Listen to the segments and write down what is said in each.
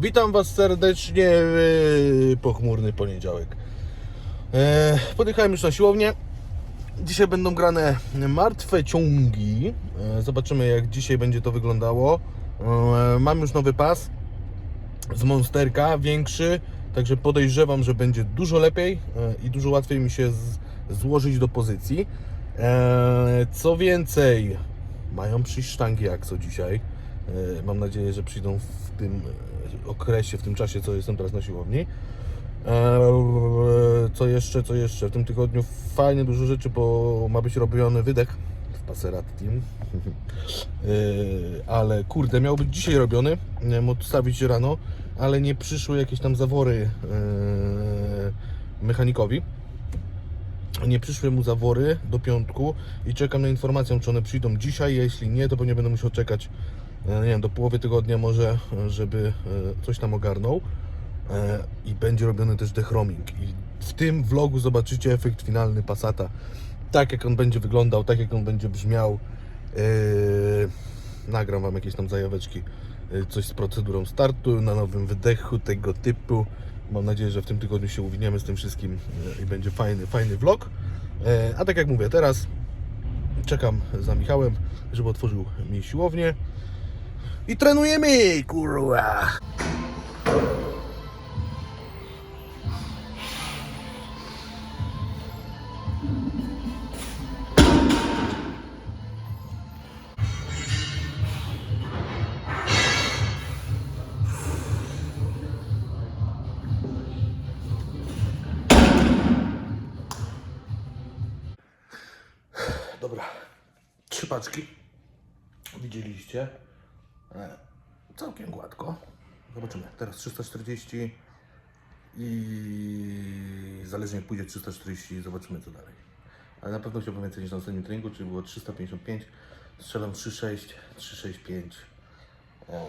Witam Was serdecznie w pochmurny poniedziałek. E, podjechałem już na siłownię. Dzisiaj będą grane martwe ciągi. E, zobaczymy jak dzisiaj będzie to wyglądało. E, mam już nowy pas z Monsterka, większy, także podejrzewam, że będzie dużo lepiej i dużo łatwiej mi się złożyć do pozycji. Co więcej, mają przyjść sztangi jak co dzisiaj. E, Mam nadzieję, że przyjdą w tym e, okresie, w tym czasie, co jestem teraz na siłowni. E, Co jeszcze, co jeszcze? W tym tygodniu fajnie dużo rzeczy, bo ma być robiony wydech w Passerat Team. Ale kurde, miał być dzisiaj robiony, miałem odstawić rano, ale nie przyszły jakieś tam zawory mechanikowi nie przyszły mu zawory do piątku i czekam na informację, czy one przyjdą dzisiaj. Jeśli nie, to pewnie będę musiał czekać nie wiem, do połowy tygodnia może, e, żeby e, coś tam ogarnął. E, I będzie robiony też dechroming. I w tym vlogu zobaczycie efekt finalny Passata. Tak jak on będzie wyglądał, tak jak on będzie brzmiał. E, Nagram Wam jakieś tam zajaweczki, e, coś z procedurą startu, na nowym wydechu tego typu. Mam nadzieję, że w tym tygodniu się uwiniemy z tym wszystkim e, i będzie fajny, fajny vlog. E, A tak jak mówię, teraz czekam za Michałem, żeby otworzył mi siłownię. I trenujemy, kurwa! Całkiem gładko. Zobaczymy. Teraz 340 i zależnie jak pójdzie 340, zobaczymy co dalej. Ale na pewno chciałbym więcej niż na ostatnim treningu, czyli było 355. Strzelam 3,6, 3,65. Em,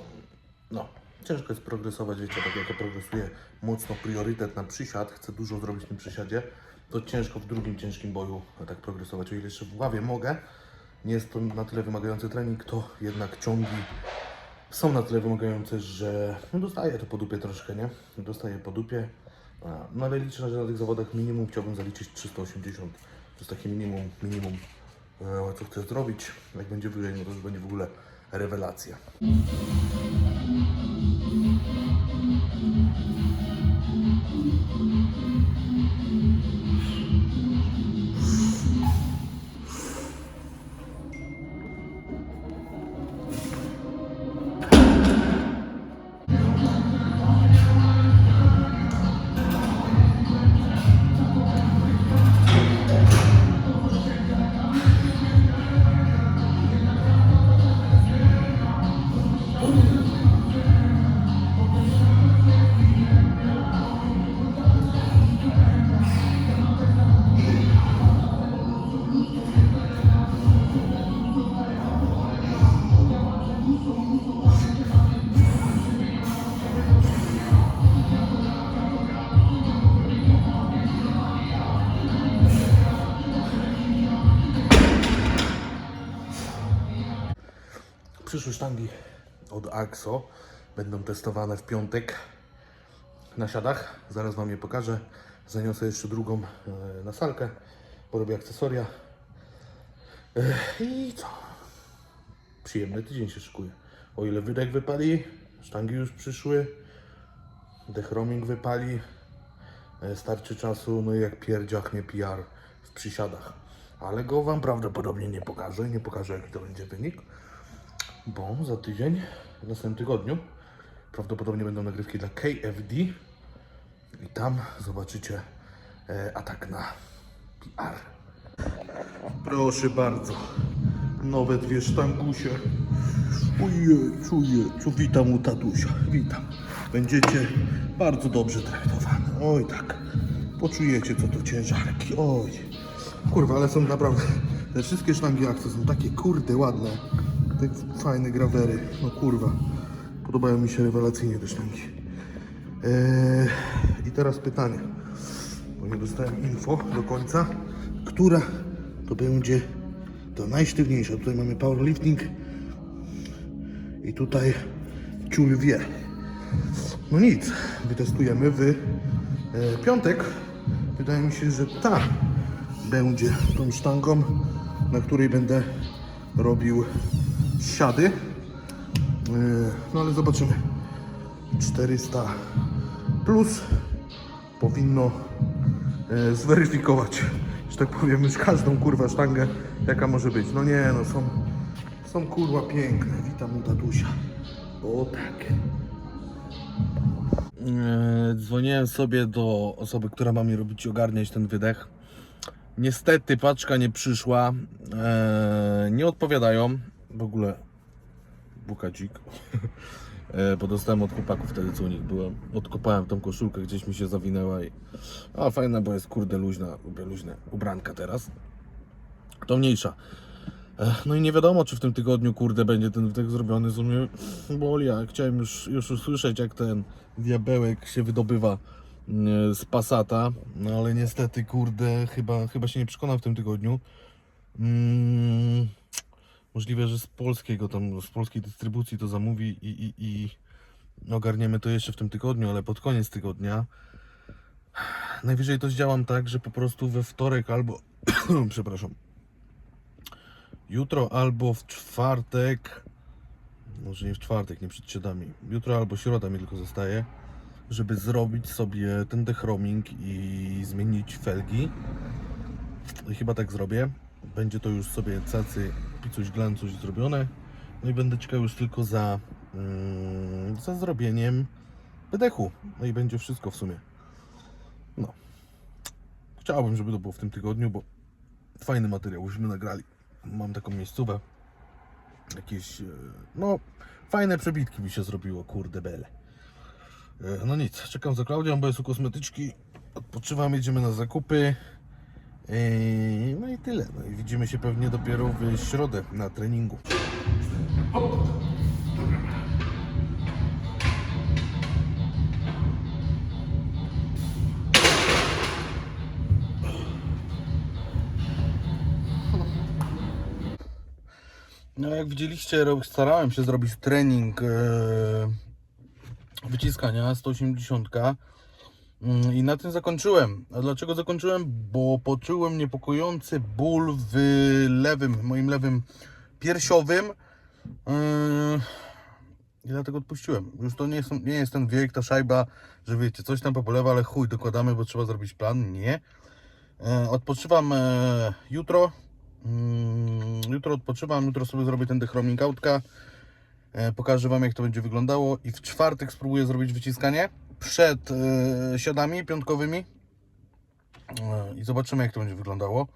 No, ciężko jest progresować, wiecie, tak jak ja progresuję mocno priorytet na przysiad, chcę dużo zrobić w tym przysiadzie, to ciężko w drugim ciężkim boju tak progresować. O ile jeszcze w ławie mogę, nie jest to na tyle wymagający trening, to jednak ciągi są na tyle wymagające, że no dostaję to po dupie troszkę, nie? Dostaję po dupie. No ale liczę, że na tych zawodach minimum chciałbym zaliczyć 380. To jest takie minimum, minimum, e, co chcę zrobić. Jak będzie wyżej, no to już będzie w ogóle rewelacja. Przyszły sztangi od Axo będą testowane w piątek na siadach. Zaraz Wam je pokażę. Zaniosę jeszcze drugą e, na salkę, porobię akcesoria. E, I co? Przyjemny tydzień się szykuje. O ile wydech wypali, sztangi już przyszły, dechroming wypali, e, starczy czasu, no i jak pierdziachnie PR w przysiadach. Ale go Wam prawdopodobnie nie pokażę, nie pokażę jaki to będzie wynik bo za tydzień, w następnym tygodniu, prawdopodobnie będą nagrywki dla KFD i tam zobaczycie e, atak na PR. Proszę bardzo, nowe dwie sztangusie. Ojej, czuję, co witam u tatusia, witam. Będziecie bardzo dobrze traktowane, oj tak. Poczujecie co to ciężarki, oj. Kurwa, ale są naprawdę, te wszystkie sztangi akcji są takie kurde ładne. Te fajne grawery, no kurwa. Podobają mi się rewelacyjnie te sztangi. Eee, I teraz pytanie, bo nie dostałem info do końca, która to będzie to najsztywniejsza. Tutaj mamy powerlifting i tutaj ciul wie. No nic, wytestujemy w e, piątek. Wydaje mi się, że ta będzie tą sztangą, na której będę robił siady. E, no ale zobaczymy. 400 plus powinno e, zweryfikować, że tak powiem, już każdą kurwa sztangę, jaka może być. No nie, no są, są kurwa piękne. Witam u tatusia. O tak. E, Dzwoniłem sobie do osoby, która ma mi robić ogarniać ten wydech. Niestety paczka nie przyszła. E, nie odpowiadają. W ogóle bukadzik. E, bo dostałem od chłopaków wtedy, co u nich byłem. Odkopałem tą koszulkę, gdzieś mi się zawinęła i... A fajna, bo jest kurde luźna, lubię luźne ubranka teraz. To mniejsza. E, No i nie wiadomo, czy w tym tygodniu, kurde, będzie ten wdech zrobiony. Z mnie boli, a chciałem już, już usłyszeć, jak ten diabełek się wydobywa mm, z Passata. No ale niestety, kurde, chyba, chyba się nie przekonam w tym tygodniu. Mm, możliwe, że z polskiego, tam z polskiej dystrybucji to zamówi i, i, i ogarniemy to jeszcze w tym tygodniu, ale pod koniec tygodnia. Najwyżej to zdziałam tak, że po prostu we wtorek albo, przepraszam, jutro albo w czwartek, może nie w czwartek, nie przed środami, jutro albo środa mi tylko zostaje, żeby zrobić sobie ten dechroming i zmienić felgi. I chyba tak zrobię. Będzie to już sobie cacy picuś glancuś zrobione. No i będę czekał już tylko za, mm, za zrobieniem wydechu. No i będzie wszystko w sumie. No. Chciałbym, żeby to było w tym tygodniu, bo fajny materiał byśmy nagrali. Mam taką miejscówę. Jakieś, e, no, fajne przebitki mi się zrobiło, kurde bele. E, No nic, czekam za Klaudią, bo jest u kosmetyczki. Odpoczywam, jedziemy na zakupy. Eee, No i tyle. No i widzimy się pewnie dopiero w środę na treningu. No jak widzieliście, starałem się zrobić trening e, wyciskania 180 Mm, i na tym zakończyłem. A dlaczego zakończyłem? Bo poczułem niepokojący ból w lewym, moim lewym piersiowym Yy, i dlatego odpuściłem. Już to nie jest, nie jest ten wiek, ta szajba, że wiecie, coś tam pobolewa, ale chuj, dokładamy, bo trzeba zrobić plan. Nie. E, Odpoczywam e, jutro. Mm, Jutro odpoczywam, jutro sobie zrobię ten dechroming outka. E, Pokażę Wam jak to będzie wyglądało i w czwartek spróbuję zrobić wyciskanie przed e, siadami piątkowymi E, i zobaczymy jak to będzie wyglądało.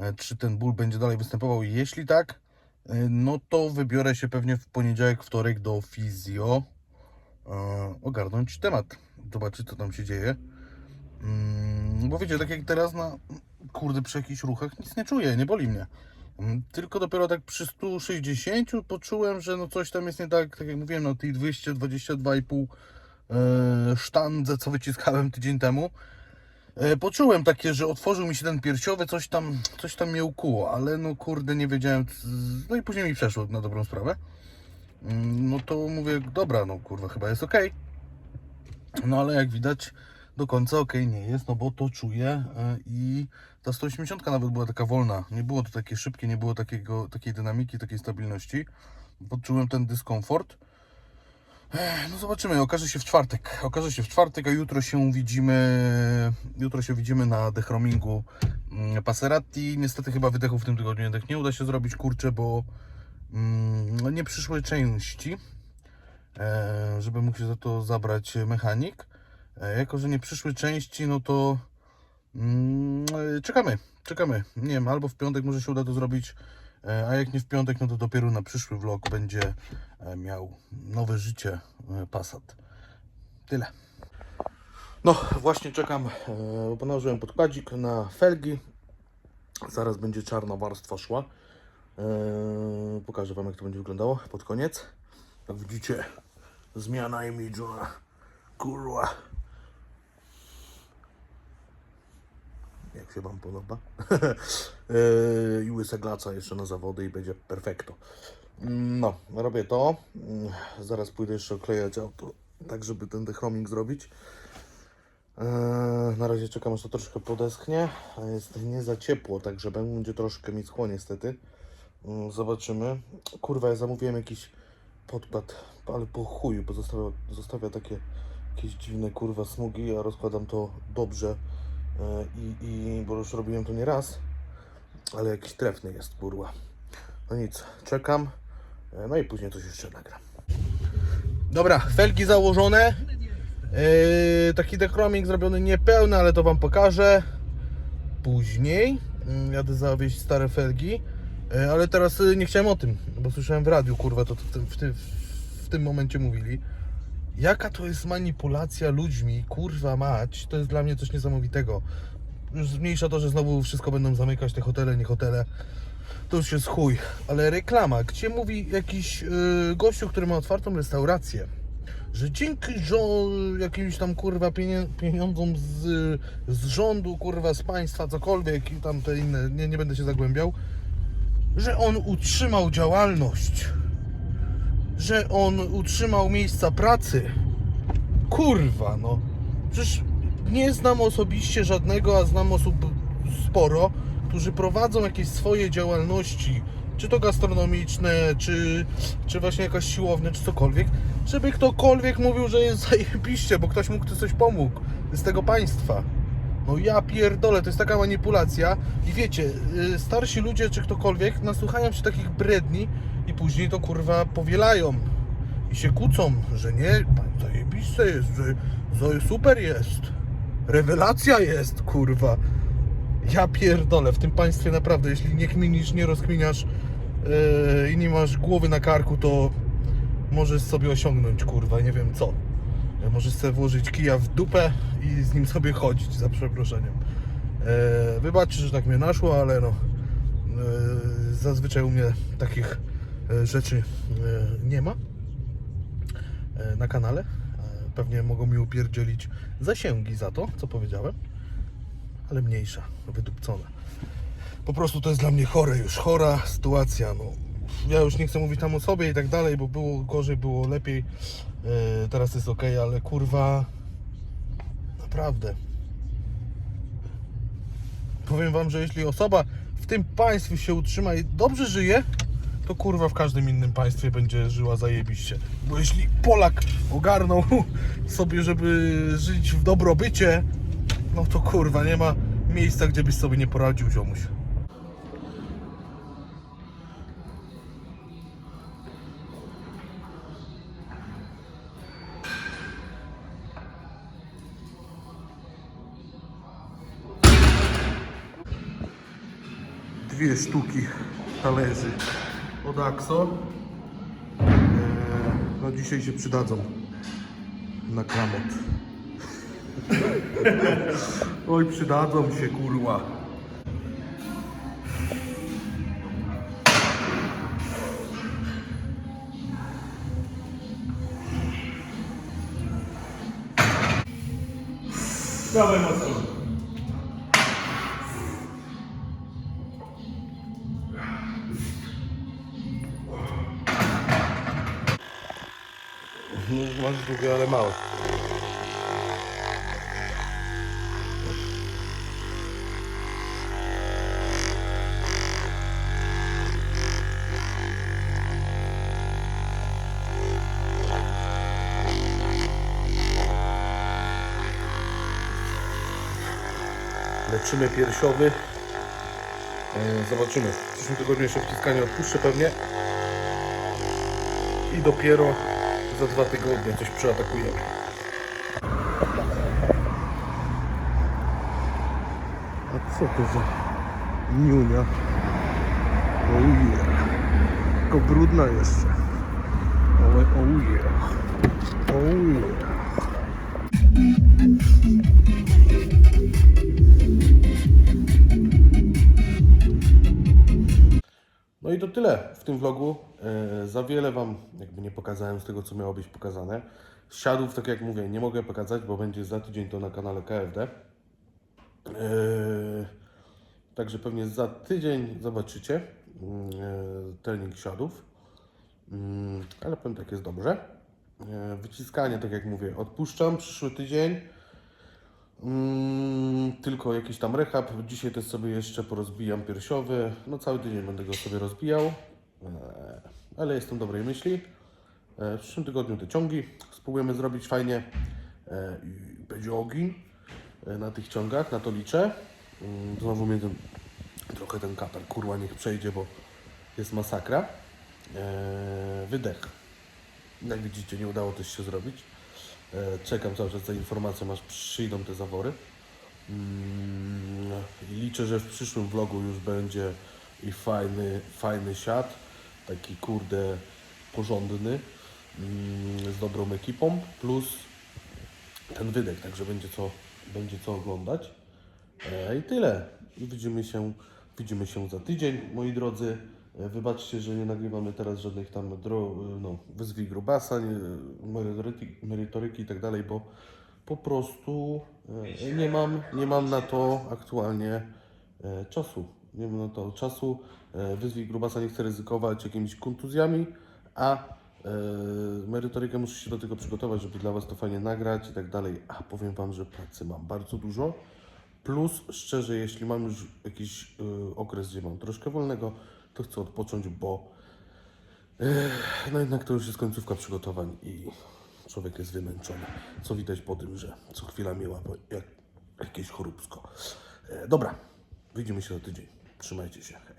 E, Czy ten ból będzie dalej występował? Jeśli tak, no to wybiorę się pewnie w poniedziałek, wtorek do fizjo ogarnąć temat, zobaczyć co tam się dzieje. Mm, Bo wiecie, tak jak teraz na kurde przy jakichś ruchach nic nie czuję, nie boli mnie. Mm, Tylko dopiero tak przy 160 poczułem, że no coś tam jest nie tak, tak jak mówiłem, na tej 222,5 e, sztandze, co wyciskałem tydzień temu. E, Poczułem takie, że otworzył mi się ten piersiowy, coś tam, coś tam mnie ukuło, ale no kurde nie wiedziałem, no i później mi przeszło na dobrą sprawę. Mm, No to mówię, dobra, no kurwa, chyba jest ok. No ale jak widać, do końca ok nie jest, no bo to czuję e, i ta 180 nawet była taka wolna. Nie było to takie szybkie, nie było takiego, takiej dynamiki, takiej stabilności. Poczułem ten dyskomfort. No zobaczymy, okaże się w czwartek. Okaże się w czwartek, a jutro się widzimy. Jutro się widzimy na dechromingu mm, Passerati. Niestety chyba wydechu w tym tygodniu jednak nie uda się zrobić, kurczę, bo mm, no nie przyszły części, e, żeby mógł się za to zabrać mechanik. E, jako, że nie przyszły części, no to mm, e, czekamy, czekamy. Nie wiem, albo w piątek może się uda to zrobić, a jak nie w piątek, no to dopiero na przyszły vlog będzie e, miał nowe życie e, Passat. Tyle. No, właśnie czekam. E, Ponażyłem podkładzik na felgi. Zaraz będzie czarna warstwa szła. E, Pokażę Wam, jak to będzie wyglądało pod koniec. Jak widzicie, zmiana imidżu na kurwa. Jak się Wam podoba? E, I łysa glaca jeszcze na zawody i będzie perfekto. No, robię to. Mm, Zaraz pójdę jeszcze oklejać auto tak żeby ten dechroming zrobić. Eee, na razie czekam aż to troszkę podeschnie, a jest nie za ciepło, także będzie troszkę mi schło niestety. Mm, Zobaczymy. Kurwa, ja zamówiłem jakiś podkład, ale po chuju, bo zostawia, zostawia takie jakieś dziwne kurwa smugi, ja rozkładam to dobrze i, i bo już robiłem to nie raz, ale jakiś trefny jest kurwa. No nic, czekam, e, no i później coś jeszcze nagram. Dobra, felgi założone. Yy, taki dechroming zrobiony niepełny, ale to Wam pokażę później. Yy, jadę zawieźć stare felgi. Yy, ale teraz yy, nie chciałem o tym, bo słyszałem w radiu, kurwa, to w tym, w tym, w tym momencie mówili. Jaka to jest manipulacja ludźmi, kurwa mać, to jest dla mnie coś niesamowitego. Już zmniejsza to, że znowu wszystko będą zamykać, te hotele, nie hotele. To już jest chuj. Ale reklama, gdzie mówi jakiś yy, gościu, który ma otwartą restaurację, że dzięki jakimś tam kurwa pieniądzom z, z rządu, kurwa z państwa, cokolwiek i tam te inne, nie, nie będę się zagłębiał, że on utrzymał działalność, że on utrzymał miejsca pracy. Kurwa, no. Przecież nie znam osobiście żadnego, a znam osób sporo, którzy prowadzą jakieś swoje działalności, czy to gastronomiczne, czy, czy właśnie jakaś siłownia, czy cokolwiek, żeby ktokolwiek mówił, że jest zajebiście, bo ktoś mu ktoś coś pomógł z tego państwa. No ja pierdolę, to jest taka manipulacja i wiecie, y, starsi ludzie czy ktokolwiek nasłuchają się takich bredni i później to kurwa powielają i się kłócą, że nie, zajebiste jest, że, super jest, rewelacja jest, kurwa. Ja pierdolę, w tym państwie naprawdę, jeśli nie kminisz, nie rozkminiasz yy, i nie masz głowy na karku, to możesz sobie osiągnąć, kurwa, nie wiem co. E, Możesz sobie włożyć kija w dupę i z nim sobie chodzić, za przeproszeniem. E, wybaczcie, że tak mnie naszło, ale no e, zazwyczaj u mnie takich rzeczy e, nie ma e, na kanale. E, Pewnie mogą mi upierdzielić zasięgi za to, co powiedziałem, ale mniejsza, wydupcona. Po prostu to jest dla mnie chore już, chora sytuacja. No. Ja już nie chcę mówić tam o sobie i tak dalej, bo było gorzej, było lepiej. E, teraz jest ok, ale kurwa, naprawdę. Powiem wam, że jeśli osoba w tym państwie się utrzyma i dobrze żyje, to kurwa w każdym innym państwie będzie żyła zajebiście. Bo jeśli Polak ogarnął sobie, żeby żyć w dobrobycie, no to kurwa nie ma miejsca, gdzie byś sobie nie poradził, ziomuś. Dwie sztuki talerzy od Axo. Eee, No dzisiaj się przydadzą na klamot. Oj, przydadzą się, kurwa. Dawaj mocno. Masz długie, ale mało. Leczymy piersiowy. E, Zobaczymy. W przyszłym tygodniu jeszcze wciskanie odpuszczę pewnie. I dopiero za dwa tygodnie coś przeatakujemy. A co to za niunia? Ojej. Tylko brudna jeszcze. Ale ojej. Ojej. Tyle w tym vlogu. E, za wiele Wam jakby nie pokazałem z tego, co miało być pokazane. Siadów, tak jak mówię, nie mogę pokazać, bo będzie za tydzień to na kanale KFD. E, także pewnie za tydzień zobaczycie mm, e, trening siadów. Mm, ale powiem tak, jest dobrze. Wyciskanie, tak jak mówię, odpuszczam przyszły tydzień. Mm, tylko jakiś tam rehab. Dzisiaj też sobie jeszcze porozbijam piersiowy. No cały tydzień będę go sobie rozbijał. E, Ale jestem dobrej myśli. E, W przyszłym tygodniu te ciągi spróbujemy zrobić fajnie. E, będzie ogień na tych ciągach, na to liczę. Mm, Znowu mnie ten, trochę ten katar, kurwa, niech przejdzie, bo jest masakra. Wydech. Jak widzicie, nie udało też się zrobić. E, Czekam cały czas za informacją, aż przyjdą te zawory. Mm, liczę, że w przyszłym vlogu już będzie i fajny, fajny siat. Taki kurde porządny. mm, Z dobrą ekipą. Plus ten wydech, także będzie co, będzie co oglądać. E, I tyle. I widzimy się, widzimy się za tydzień, moi drodzy. E, Wybaczcie, że nie nagrywamy teraz żadnych tam dro, no, wyzwij grubasa, merytoryki, i tak dalej, bo po prostu e, nie mam, nie mam na to aktualnie e, czasu. Nie mam na to czasu. E, Wyzwij grubasa nie chcę ryzykować jakimiś kontuzjami, a e, merytorykę muszę się do tego przygotować, żeby dla Was to fajnie nagrać i tak dalej. A powiem Wam, że pracy mam bardzo dużo. Plus, szczerze, jeśli mam już jakiś okres, gdzie mam troszkę wolnego, to chcę odpocząć, bo Ech, no jednak to już jest końcówka przygotowań i człowiek jest wymęczony. Co widać po tym, że co chwila miała jak, jakieś choróbsko. E, dobra, widzimy się za tydzień. Trzymajcie się.